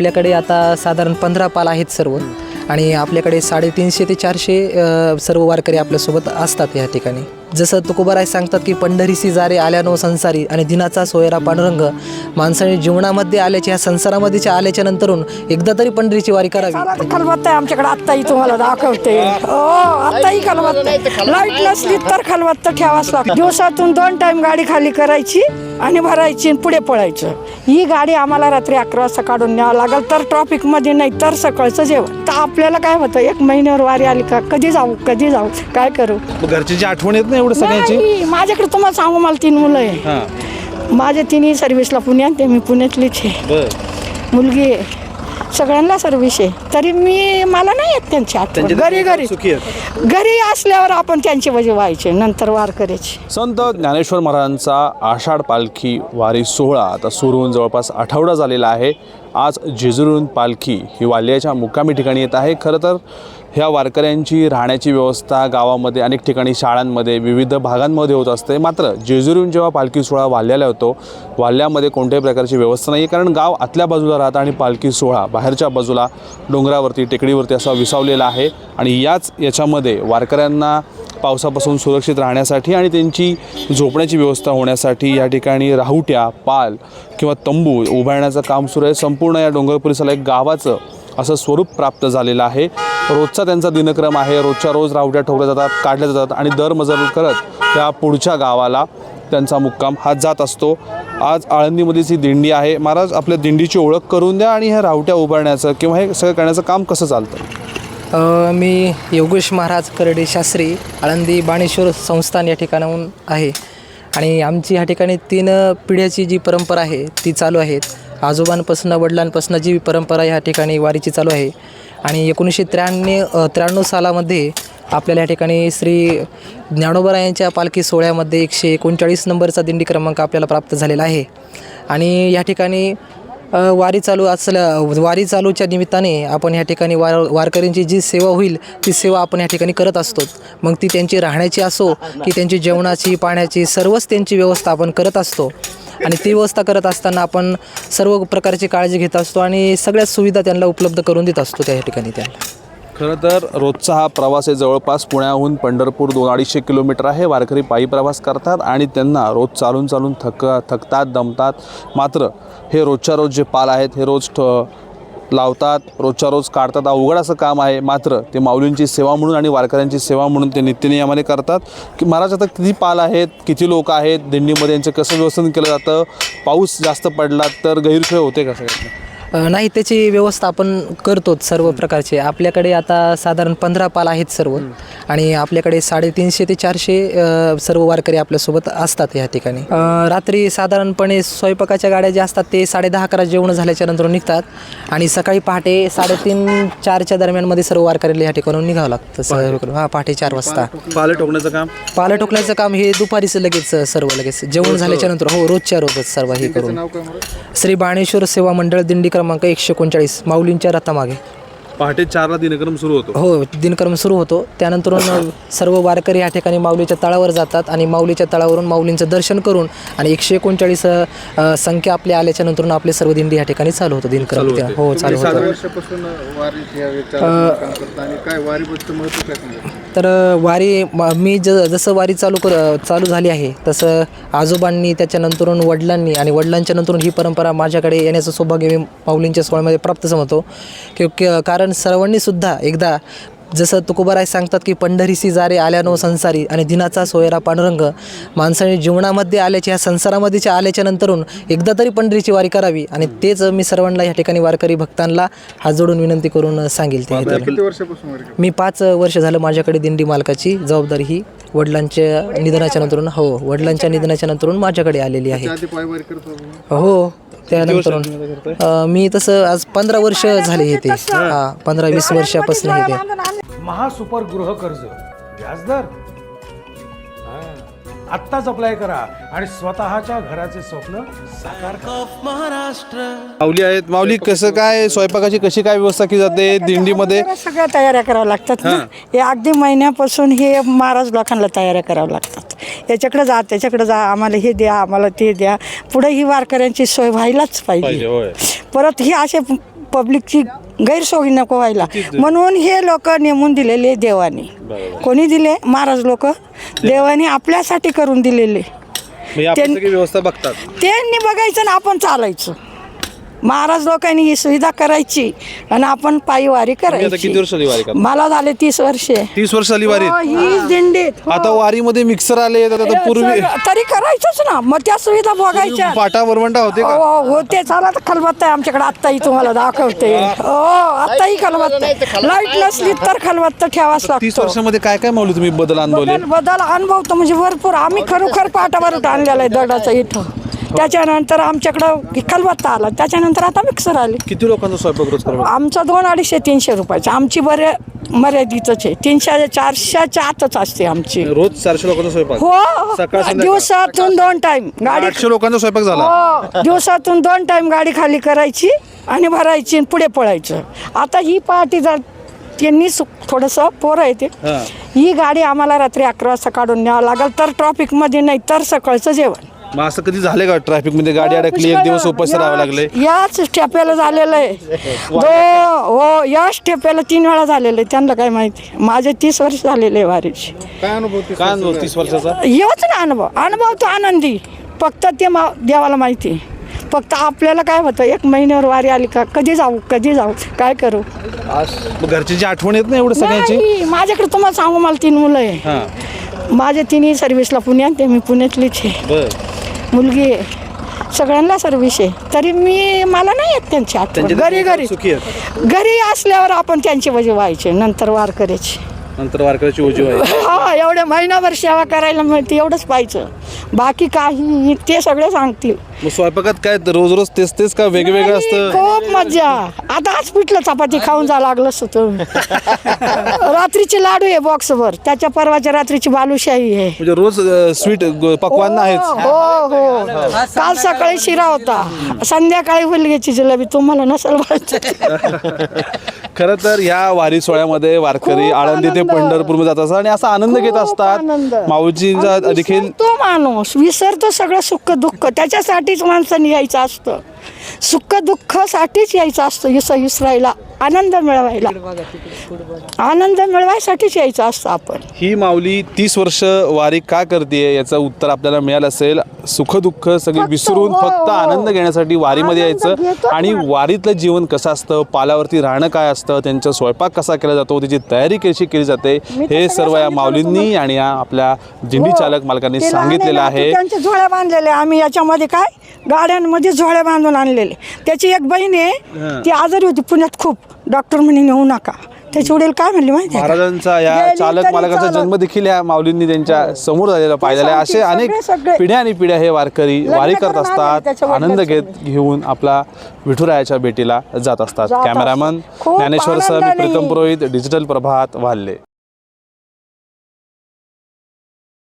आपल्याकडे आता साधारण पंधरा पाल आहेत सर्व. आणि आपल्याकडे साडेतीनशे ते चारशे सर्व वारकरी आपल्यासोबत असतात या ठिकाणी. जसं तुकोबाराय सांगतात की पंढरीसी जारे आल्यानो संसारी आणि दिनाचा सोयरा पांडुरंग. माणसाने जीवनामध्ये आल्याच्या ह्या संसारामध्येच्या आल्याच्या नंतरून एकदा तरी पंढरीची वारी करावी. खलबत्ता आहे आमच्याकडे. आत्ताही तुम्हाला दाखवते. हो आत्ताही खलबत्ता लाइट नसली तर खलबत्ता ठेवाच लागतं दिवसातून दोन टाइम गाडी खाली करायची आणि भरायची आणि पुढे पळायचं. ही गाडी आम्हाला रात्री अकरा वाजता काढून न्यावं लागेल. तर ट्रॉफिकमध्ये नाही तर सकाळचं जेवण. तर आपल्याला काय होतं एक महिन्यावर वारी आली का? कधी जाऊ कधी जाऊ? काय करू? मग घरची आठवण येत नाही एवढं सगळ्यांची? नाही, माझ्याकडे तुम्हाला सांगू मला तीन मुलं आहे. हां. माझे तिन्ही सर्व्हिसला पुण्यात आहे मी पुण्यातलीच आहे. बर. मुलगी आहे. सगळ्यांना सर्व्हिस आहे. तरी मी मला नाही येत त्यांची आठवण. त्यांचे घरी घरी. सुखी आहेत घरी असल्यावर आपण त्यांची वजे व्हायचे. नंतर वार करायची. संत ज्ञानेश्वर महाराजांचा आषाढ पालखी वारी सोहळा आता सुरू होऊन जवळपास आठवडा झालेला आहे. आज जेजुरून पालखी ही वाल्याच्या मुक्कामी ठिकाणी येत आहे. खरं तर ह्या वारकऱ्यांची राहण्याची व्यवस्था गावामध्ये अनेक ठिकाणी शाळांमध्ये विविध भागांमध्ये होत असते. मात्र जेजुरीहून जेव्हा पालखी सोहळा वाल्याला होतो वाल्यामध्ये कोणत्याही प्रकारची व्यवस्था नाही आहे कारण गाव आतल्या बाजूला राहतं आणि पालखी सोहळा बाहेरच्या बाजूला डोंगरावरती टेकडीवरती असा विसावलेला आहे. आणि याच याच्यामध्ये वारकऱ्यांना पावसापासून सुरक्षित राहण्यासाठी आणि त्यांची झोपण्याची व्यवस्था होण्यासाठी या ठिकाणी राहुट्या पाल किंवा तंबू उभारण्याचं काम सुरू आहे. संपूर्ण या डोंगर परिसराला एक गावाचं असं स्वरूप प्राप्त झालेलं आहे. रोजचा त्यांचा दिनक्रम आहे. रोजच्या रोज राहुट्या ठोकल्या जातात काढल्या जातात आणि दर मजल करत त्या पुढच्या गावाला त्यांचा मुक्काम. हा जात असतो. आज आळंदीमध्येच ही दिंडी आहे. महाराज आपल्या दिंडीची ओळख करून द्या आणि ह्या राहुट्या उभारण्याचं किंवा हे सगळं करण्याचं काम कसं चालतं? मी योगेश महाराज करडे शास्त्री आळंदी बाणेश्वर संस्थान या ठिकाणाहून आहे. आणि आमची ह्या ठिकाणी तीन पिढ्याची जी परंपरा आहे ती चालू आहेत. आजोबांपासून वडिलांपासून जी परंपरा ह्या ठिकाणी वारीची चालू आहे. आणि एकोणीसशे त्र्याण्णव त्र्याण्णव सालामध्ये आपल्याला या ठिकाणी श्री ज्ञानोबरा यांच्या पालखी सोहळ्यामध्ये एकशे एकोणचाळीस नंबरचा दिंडी क्रमांक आपल्याला प्राप्त झालेला आहे. आणि या ठिकाणी वारी चालू असल्या वारी चालूच्या निमित्ताने आपण ह्या ठिकाणी वार वारकऱ्यांची जी सेवा होईल ती सेवा आपण या ठिकाणी करत असतो. मग ती त्यांची राहण्याची असो की त्यांची जेवणाची पाण्याची सर्वच त्यांची व्यवस्था आपण करत असतो. आणि ती व्यवस्था करत असताना आपण सर्व प्रकारची काळजी घेत असतो आणि सगळ्या सुविधा त्यांना उपलब्ध करून देत असतो त्या ठिकाणी त्यांना खरं तर रोजचा हा प्रवास आहे जवळपास पुण्याहून पंढरपूर दोन अडीचशे किलोमीटर आहे. वारकरी पायी प्रवास करतात आणि त्यांना रोज चालून चालून थक थकतात दमतात. मात्र हे रोजच्या रोज जे पाल आहेत हे रोज ठ लावतात रोजच्या रोज काढतात. अवघड असं काम आहे. मात्र ते माऊलींची सेवा म्हणून आणि वारकऱ्यांची सेवा म्हणून ते नित्यनियमाने करतात. की महाराज आता किती पाल आहेत? किती लोक आहेत? दिंडीमध्ये यांचं कसं व्यवस्थन केलं जातं? पाऊस जास्त पडला तर गैरसोय होते का सगळ्यात नाही त्याची व्यवस्था आपण करतोच सर्व प्रकारचे. आपल्याकडे आता साधारण पंधरा पाल आहेत सर्व. आणि आपल्याकडे साडेतीनशे ते चारशे सर्व वारकरी आपल्यासोबत असतात या ठिकाणी. रात्री साधारणपणे स्वयंपाकाच्या गाड्या ज्या असतात ते साडे दहा अकरा जेवण झाल्याच्यानंतर निघतात. आणि सकाळी पहाटे साडेतीन चारच्या दरम्यानमध्ये सर्व वारकऱ्याला या ठिकाणून निघावं लागतं. हा पहाटे चार वाजता. पालं ठोकण्याचं काम? पालं टोकल्याचं काम हे दुपारीच लगेच सर्व लगेच. जेवण झाल्याच्यानंतर हो रोजच्या रोजच सर्व हे करून. श्री बाणेश्वर सेवा मंडळ दिंडी क्रमांक एकशे एकोणचाळीस माऊलींच्या रथामागे. पहाटे चारला दिनक्रम सुरू होतो. हो दिनक्रम सुरू होतो. त्यानंतरून सर्व वारकरी या ठिकाणी माऊलीच्या तळावर जातात आणि माऊलीच्या तळावरून माऊलींचं दर्शन करून आणि एकशे एकोणचाळीस संख्या आपल्या आल्याच्या नंतरून आपले सर्व दिंडी या ठिकाणी चालू होतं दिनक्रम. हो चालू होतं. तर वारी म- मी ज जसं वारी चालू कर चालू झाली आहे तसं आजोबांनी त्याच्यानंतरून वडिलांनी आणि वडिलांच्या नंतरून ही परंपरा माझ्याकडे येण्याचं सौभाग्य मी माऊलींच्या सोहळ्यामध्ये प्राप्त समजतो. की कारण सर्वांनीसुद्धा एकदा जसं तुकोबाराय सांगतात की पंढरीसी जारे आल्यानो संसारी आणि दिनाचा सोयरा पांडुरंग माणसाने जीवनामध्ये आल्याच्या ह्या संसारामध्येच्या आल्याच्या नंतरून एकदा तरी पंढरीची वारी करावी. आणि तेच मी सर्वांना या ठिकाणी वारकरी भक्तांना हात जोडून विनंती करून सांगेल ते? मी पाच वर्ष झालं माझ्याकडे दिंडी मालकाची जबाबदारी ही वडिलांच्या निधनाच्या नंतरून हो वडिलांच्या निधनाच्या नंतरून माझ्याकडे आलेली आहे. हो त्यानंतरून अं, मी तसं आज पंधरा वर्ष झाले हे ते. हा पंधरा वीस वर्षापासून हे ते. महासुपर गृह कर्ज. व्याजदर? हा. आत्ताच अप्लाय करा आणि स्वतःच्या घराचे स्वप्न साकार करा. माऊली आहेत. माऊली कसं काय? स्वयंपाकाची कशी काय व्यवस्था केली जाते? दिंडीमध्ये? सगळ्या तयाऱ्या कराव्या लागतात ना. हे. अगदी महिन्यापासून हे महाराज लोकांना तयाऱ्या कराव्या लागतात. याच्याकडे जा त्याच्याकडे जा आम्हाला हे द्या आम्हाला ते द्या. पुढे ही वारकऱ्यांची सोय व्हायलाच पाहिजे. परत ही असे पब्लिकची गैरसोयी नको व्हायला. म्हणून हे लोक नेमून दिलेले देवाने. कोणी दिले? महाराज लोक. देवाने आपल्यासाठी करून दिलेले. म्हणजे आपण त्यां- सगळी व्यवस्था बघतात. त्यांनी बघायचं ना आपण चालायचं. महाराज लोकांनी ही सुविधा करायची आणि आपण पायी वारी आता किती करायची वर्ष झाली वारी करता? मला झाले तीस वर्षे. तीस वर्ष झाली वारी हो, ही दिंडीत हो. आता वारीमध्ये मिक्सर आले आता आता पूर्वी तरी करायचंच ना. मग त्या सुविधा बघायच्या. पाटा वरवंटा होते का? हो होते चला तर खलबत्ता आहे आमच्याकडे. आत्ताही तुम्हाला दाखवते. हो. आत्ताही खलबत्ता. लाइट नसली तर खलबत्ता ठेवाच तीस लागतो. वर्षामध्ये काय काय माऊली तुम्ही बदल अनुभवले? बदल बदल अनुभवतो म्हणजे भरपूर. आम्ही खरोखर पाटावर आणलेला आहे दगडाचा इथं. त्याच्यानंतर आमच्याकडं खलबत्ता आला. त्याच्यानंतर आता मिक्सर आले. किती लोकांचा स्वयंपाक रोज करावा आमचा दोन अडीचशे तीनशे रुपयाचा. आमची बरे मर्यादितच आहे. तीनशे चारशेच्या आतच असते आमची. रोज चारशे लोकांचा स्वयंपाक? हो. सकाळ संध्याकाळ. दिवसातून दोन टाइम गाडी आठशे लोकांचा स्वयंपाक झाला. हो. दिवसातून दोन टाइम गाडी खाली करायची आणि भरायची आणि पुढे पळायचं. आता ही पार्टी जर त्यांनी थोडंसं पोरं येते हा. ही गाडी आम्हाला रात्री अकरा वाजता काढून न्यावं लागेल. तर ट्रॉफिकमध्ये नाही तर सकाळचं जेवण. मग असं कधी झालं का ट्रॅफिकमध्ये गाडी अडकली एक दिवस उपास राहावं लागले याच- ठेप्याला झालेलं आहे. दो हो याच ठेप्याला तीन वेळा झालेलं आहे. त्यांना काय माहिती? माझे तीस वर्ष झालेले आहे वारीचे. काय अनुभव काय अनुभव तीस वर्षाचा? येऊच ना अनुभव. अनुभव तो आनंदी. फक्त ते मा देवाला माहिती फक्त आपल्याला काय होतं? एक महिन्यावर वारी आली का? कधी जाऊ? कधी जाऊ? काय करू? मग घरची जी आठवण येत नाही एवढं सगळ्यांची? नाही, माझ्याकडे तुम्हाला सांगू मला तीन मुलं आहे. हा. माझे तिन्ही सर्व्हिसला पुण्यात ते मी पुण्यातलीच आहे. बर. मुलगी आहे. सगळ्यांना सर्व्हिस आहे तरी मी मला नाही येत त्यांची आठवण. घरी घरी. घरी असल्यावर आपण त्यांची वजे व्हायचे नंतर वार करायची नंतर वारकऱ्याची ओजी आहे हा एवढे महिनाभर सेवा करायला मिळते एवढंच पाहिजे. बाकी काही ते सगळे सांगतील. मग स्वयंपाकात काय रोज रोज तेच तेच का वेगवेगळं असतं? खूप मज्जा. आता आज पिठलं चपाती खाऊन जा लागलं होतं रात्रीचे लाडू आहे बॉक्सवर त्याच्या परवाच्या रात्रीची बालुशाही आहे. म्हणजे रोज स्वीट पकवान आहेच हो हो. काल सकाळी शिरा होता. संध्याकाळी हुलग्याची जिलेबी तुम्हाला नसेल. खरं तर या वारी सोहळ्यामध्ये वारकरी खूप आळंदी ते आनंद. पंढरपूरमध्ये जात असतात आणि असा आनंद घेत खूप आनंद. असतात माऊजींचा आणि देखील विसरतो माणूस. विसरतो सगळं सुख दुःख. त्याच्यासाठीच माणसाने यायचं असतं. सुख दुःखासाठीच यायचं असतं. विस विसरायला आनंद मिळवायला. आनंद मिळवायसाठीच यायचं असतं आपण. ही माऊली तीस वर्ष वारी का करते याचं उत्तर आपल्याला मिळालं असेल. सुख दुःख सगळी विसरून हो, फक्त. आनंद घेण्यासाठी वारीमध्ये यायचं. आणि. वारीतलं जीवन कसं असतं? पालावरती राहणं काय असतं? त्यांचा स्वयंपाक कसा केला जातो? त्याची तयारी कशी केली जाते? हे सर्व या माऊलींनी आणि या आपल्या दिंडी हो. चालक मालकांनी सांगितलेलं आहे. त्यांचे झोळ्या बांधलेले. आम्ही याच्यामध्ये काय? गाड्यांमध्ये झोळ्या बांधून आणलेले. त्याची एक बहीण आहे. ती आजारी होती पुण्यात खूप. डॉक्टर म्हणे नेऊ नका त्याची वडील काय म्हणले माहिती आहे का? महाराजांचा या गेली चालक तरी मालकाचा चालत. जन्म देखील या माऊलींनी त्यांच्यासमोर झालेला पाहिलेला आहे असे अनेक सगळे- सगळे. पिढ्या आणि पिढ्या हे वारकरी लग्न वारी करत करून आले असतात त्याच्या आनंद. घेत घेऊन आपला विठुरायाच्या भेटीला जात असतात जात कॅमेरामन असतात. खूप ज्ञानेश्वर सर आनंदाने. प्रीतम पुरोहित डिजिटल प्रभात वाल्ले